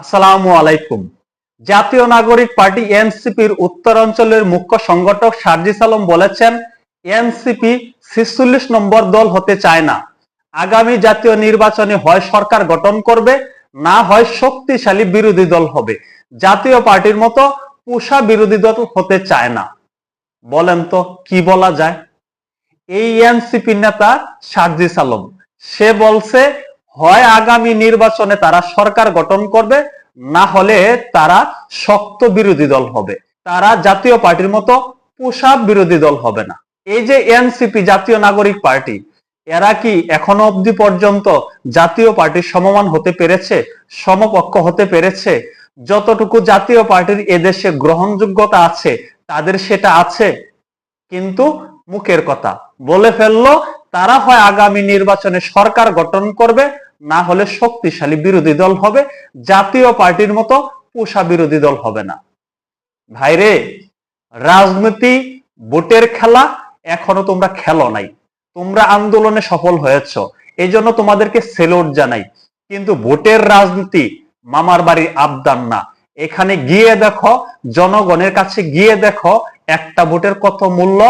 আসসালামু আলাইকুম। জাতীয় নাগরিক পার্টি এনসিপির উত্তরাঞ্চলের মুখ্য সংগঠক সার্জিস আলম বলেছেন, এনসিপি ছিচল্লিশ নম্বর দল হতে চায় না। আগামী জাতীয় নির্বাচনে হয় সরকার গঠন করবে, না হয় শক্তিশালী বিরোধী দল হবে। জাতীয় পার্টির মতো পুষা বিরোধী দল হতে চায় না। বলেন তো, কি বলা যায়? এই এনসিপি নেতা সার্জিস আলম, সে বলছে হয় আগামী নির্বাচনে তারা সরকার গঠন করবে, না হলে তারা শক্ত বিরোধী দল হবে। তারা জাতীয় পার্টির মতো পোষা বিরোধী দল হবে না। এই যে এনসিপি, জাতীয় নাগরিক পার্টি, এরা কি এখনও অবধি পর্যন্ত জাতীয় পার্টির সমমান হতে পেরেছে সমপক্ষ হতে পেরেছে? যতটুকু জাতীয় পার্টির এদেশে গ্রহণযোগ্যতা আছে, তাদের সেটা আছে। কিন্তু মুখের কথা, বলে ফেলল, তারা হয় আগামী নির্বাচনে সরকার গঠন করবে না হলে শক্তিশালী বিরোধী দল হবে, জাতীয় পার্টির মতো পোষা বিরোধী দল হবে না। ভাইরে রাজনীতি, ভোটের খেলা এখনও তোমরা খেলো নাই। তোমরা আন্দোলনে সফল হয়েছ। এই জন্য তোমাদেরকে সেলোট জানাই। কিন্তু ভোটের রাজনীতি মামার বাড়ির আবদান না। এখানে গিয়ে দেখো, জনগণের কাছে গিয়ে দেখো, একটা ভোটের কত মূল্য,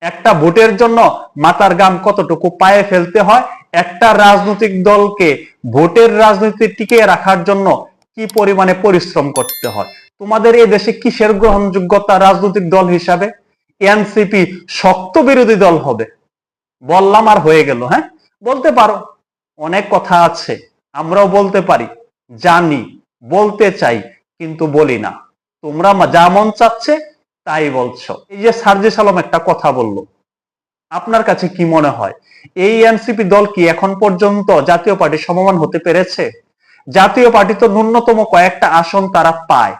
একটা ভোটের জন্য মাতার গাম কতটুকু পায়ে ফেলতে হয় একটা রাজনৈতিক দলকে ভোটের রাজনীতি টিকিয়ে রাখার জন্য কি পরিমাণে পরিশ্রম করতে হয়? তোমাদের এই দেশে কিসের গ্রহণযোগ্যতা রাজনৈতিক দল হিসাবে? এনসিপি শক্ত বিরোধী দল হবে। বললাম আর হয়ে গেল হ্যাঁ? বলতে পারো, অনেক কথা আছে, আমরাও বলতে পারি, জানি, বলতে চাই, কিন্তু বলি না। তোমরা যা মন চাচ্ছে, তাই বলছো। এই যে সার্জিস আলম একটা কথা বলল আপনার কাছে কি মনে হয়? এই এনসিপি দল কি এখন পর্যন্ত জাতীয় পার্টি সমমান হতে পেরেছে? জাতীয় পার্টি তো ন্যূনতম কয়েকটা আসন তারা পায়।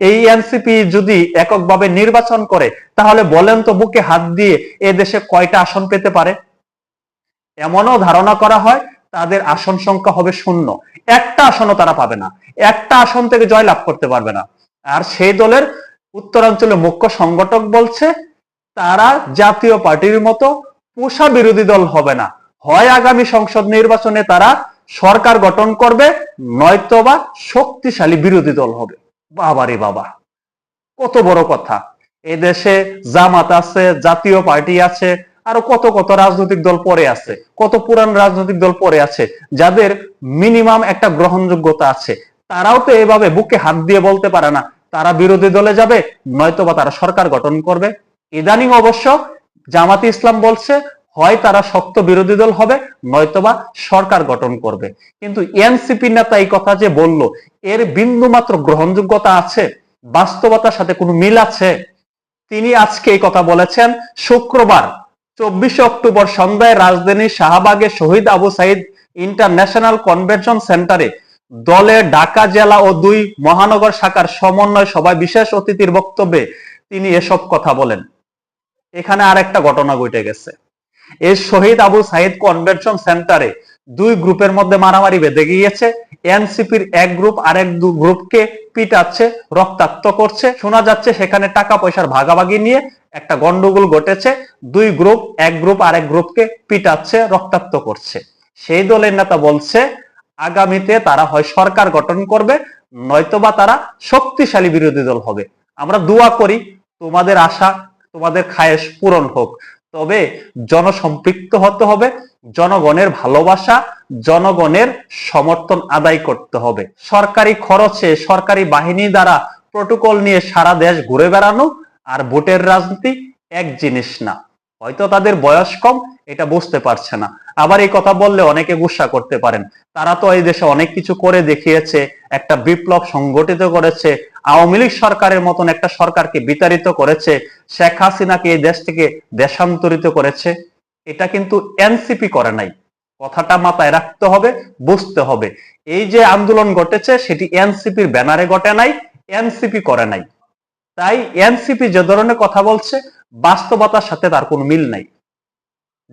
এই এনসিপি যদি এককভাবে নির্বাচন করে, তাহলে বলেন তো বুকে হাত দিয়ে এ দেশে কয়টা আসন পেতে পারে? এমনও ধারণা করা হয় তাদের আসন সংখ্যা হবে শূন্য। একটা আসনও তারা পাবে না। একটা আসন থেকে জয়লাভ করতে পারবে না। আর সেই দলের উত্তরাঞ্চলের মুখ্য সংগঠক বলছে তারা জাতীয় পার্টির মতো পোষা বিরোধী দল হবে না। হয় আগামী সংসদ নির্বাচনে তারা সরকার গঠন করবে, নয়তো বা শক্তিশালী বিরোধী দল হবে। বাবারে বাবা, কত বড় কথা। এদেশে জামাত আছে, জাতীয় পার্টি আছে, আরও কত কত রাজনৈতিক দল পরে আছে, কত পুরান রাজনৈতিক দল পরে আছে, যাদের মিনিমাম একটা গ্রহণযোগ্যতা আছে। তারাও তো এভাবে বুকে হাত দিয়ে বলতে পারে না, তারা বিরোধী দলে যাবে, নয়তো বা তারা সরকার গঠন করবে। ইদানিং অবশ্য জামাতি ইসলাম বলছে, হয় তারা শক্ত বিরোধী দল হবে, নয়তোবা সরকার গঠন করবে। কিন্তু এনসিপি নেতা এই কথা যে বলল, এর বিন্দু মাত্র গ্রহণযোগ্যতা আছে, বাস্তবতার সাথে কোনো মিল আছে? তিনি আজকে এই কথা বলেছেন, শুক্রবার, চব্বিশে অক্টোবর সন্ধ্যায় রাজধানীর শাহবাগে শহীদ আবু সাইদ ইন্টারন্যাশনাল কনভেনশন সেন্টারে দলের ঢাকা জেলা ও দুই মহানগর শাখার সমন্বয় সভায় বিশেষ অতিথির বক্তব্যে তিনি এসব কথা বলেন। এখানে আর একটা ঘটনা ঘটে গেছে। এই শহীদ আবু সাইদ কনভেনশন সেন্টারে দুই গ্রুপের মধ্যে মারামারি বেঁধে গিয়েছে। এনসিপির এক গ্রুপ আরেক দু গ্রুপকে পিটাচ্ছে, রক্তাক্ত করছে। শোনা যাচ্ছে সেখানে টাকা পয়সার ভাগাভাগি নিয়ে একটা গন্ডগোল ঘটেছে। দুই গ্রুপ, এক গ্রুপ আরেক গ্রুপকে পিটাচ্ছে, রক্তাক্ত করছে। সেই দলের নেতা বলছে, আগামীতে তারা হয় সরকার গঠন করবে, নয়তোবা তারা শক্তিশালী বিরোধী দল হবে। আমরা দোয়া করি, তোমাদের আশা তোমাদের খায়েশ পূরণ হোক। তবে জনসম্পৃক্ত হতে হবে, জনগণের ভালোবাসা, জনগণের সমর্থন আদায় করতে হবে। সরকারি খরচে, সরকারি বাহিনী দ্বারা প্রোটোকল নিয়ে সারা দেশ ঘুরে বেড়ানো আর ভোটের রাজনীতি এক জিনিস না। হয়তো তাদের বয়স কম, এটা বুঝতে পারছে না। আবার এই কথা বললে অনেকে গুসা করতে পারেন। তারা তো এই দেশে অনেক কিছু করে দেখিয়েছে, একটা বিপ্লব সংগঠিত করেছে আওয়ামী লীগ সরকারের মতন একটা সরকারকে বিতাড়িত করেছে, শেখ হাসিনাকে এই দেশ থেকে দেশান্তরিত করেছে, এটা কিন্তু এনসিপি করে নাই। কথাটা মাথায় রাখতে হবে, বুঝতে হবে। এই যে আন্দোলন ঘটেছে, সেটি এনসিপির ব্যানারে ঘটে নাই, এনসিপি করে নাই। তাই এনসিপি যে ধরনের কথা বলছে, বাস্তবতার সাথে তার কোনো মিল নাই।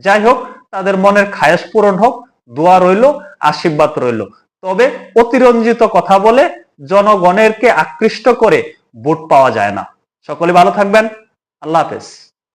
যাই হোক, তাদের মনের খায়েশ পূরণ হোক, দোয়া রইল, আশীর্বাদ রইল। তবে অতিরঞ্জিত কথা বলে জনগণেরকে আকৃষ্ট করে ভোট পাওয়া যায় না। সকলে ভালো থাকবেন। আল্লাহ হাফেজ।